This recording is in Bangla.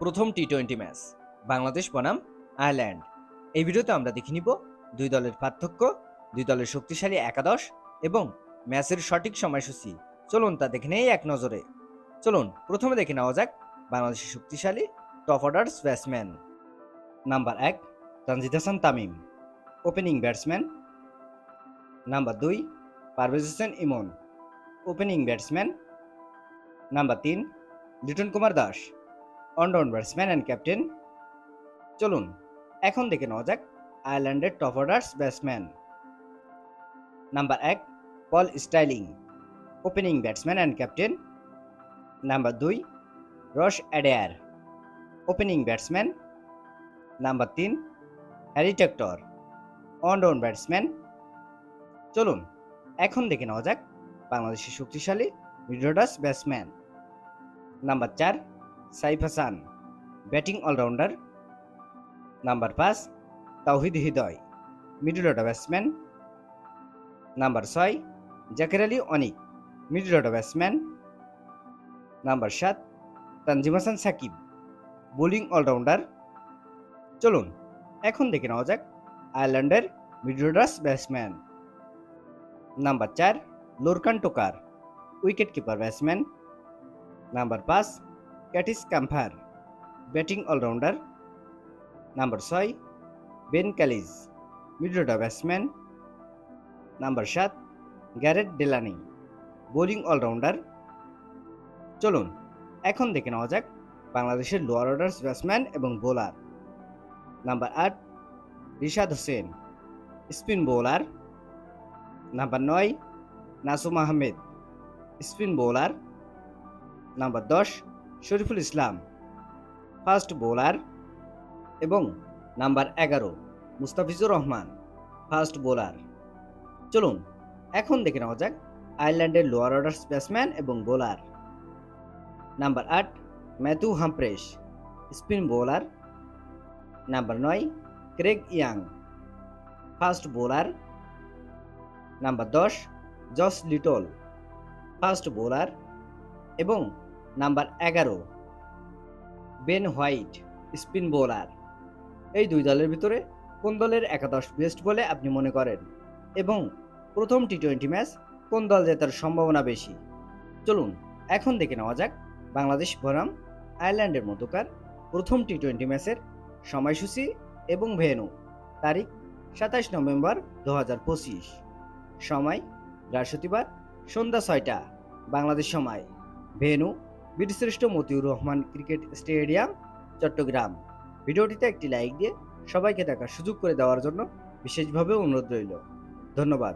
প্রথম টি টোয়েন্টি ম্যাচ বাংলাদেশ বনাম আয়ারল্যান্ড। এই ভিডিওতে আমরা দেখে নিব দুই দলের পার্থক্য, দুই দলের শক্তিশালী একাদশ এবং ম্যাচের সঠিক সময়সূচি। চলুন তা দেখে নেই এক নজরে। চলুন, প্রথমে দেখে নেওয়া যাক বাংলাদেশের শক্তিশালী টপ অর্ডার্স ব্যাটসম্যান নাম্বার এক, Tanzid Hasan Tamim opening batsman number দুই, Parvez Hossain Emon opening batsman number তিন, Liton Kumar Das allround batsman and captain চলুন, এখন দেখে নেওয়া যাক আয়ারল্যান্ডের টপ অর্ডার্স ব্যাটসম্যান নাম্বার এক Paul Stirling opening batsman and captain number দুই Ross Adair opening batsman number তিন হ্যারি টেক্টর অলরাউন্ড ব্যাটসম্যান চলুন, এখন দেখে নেওয়া যাক বাংলাদেশের শক্তিশালী মিডোডাস ব্যাটসম্যান নাম্বার চার Saif Hasan, batting allrounder. Number পাঁচ, Towhid Hridoy, middle order batsman. Number ছয়, Jaker Ali Anik, middle order batsman. Number সাত, তানজিম হাসান সাকিব, বোলিং অলরাউন্ডার। চলুন, এখন দেখে নেওয়া যাক আয়ারল্যান্ডের মিডল অর্ডার্স ব্যাটসম্যান। নাম্বার চার, Lorcan Tucker wicket keeper batsman. Number পাঁচ Curtis Campher batting allrounder number ছয় বেন ক্যালিজ মিডরোডা ব্যাটসম্যান নাম্বার সাত গ্যারেট ডেলানি বোলিং অলরাউন্ডার চলুন, এখন দেখে নেওয়া যাক বাংলাদেশের লোয়ার অর্ডার্স ব্যাটসম্যান এবং বোলার নাম্বার আট Rishad Hossain spin bowler number নয় Nasum Ahmed spin bowler number দশ শরীফুল ইসলাম ফাস্ট বোলার এবং নাম্বার এগারো, মুস্তাফিজুর রহমান ফাস্ট বোলার। চলুন, এখন দেখে নেওয়া যাক আয়ারল্যান্ডের লোয়ার অর্ডার্স ব্যাটসম্যান এবং বোলার। নাম্বার আট, Matthew Humphreys spin bowler. Number নয়, Craig Young fast bowler. Number দশ, জস লিটল ফাস্ট বোলার এবং নাম্বার এগারো। বেন হোয়াইট স্পিন বোলার এই দুই দলের ভিতরে কোন দলের একাদশ বেস্ট বলে আপনি মনে করেন? এবং প্রথম টি টোয়েন্টি ম্যাচ কোন দল জেতার সম্ভাবনা বেশি? চলুন, এখন দেখে নেওয়া যাক বাংলাদেশ বনাম আয়ারল্যান্ডের মধ্যকার প্রথম টি টোয়েন্টি ম্যাচের সময়সূচি এবং ভেনু তারিখ সাতাশ নভেম্বর দু হাজার পঁচিশ। সময় বৃহস্পতিবার সন্ধ্যা ছয়টা। বাংলাদেশ সময়। Venue Birshreshtho Matiur Rahman cricket stadium, Chattogram. ভিডিওটিতে একটি লাইক দিয়ে সবাইকে দেখার সুযোগ করে দেওয়ার জন্য বিশেষভাবে অনুরোধ রইল। ধন্যবাদ।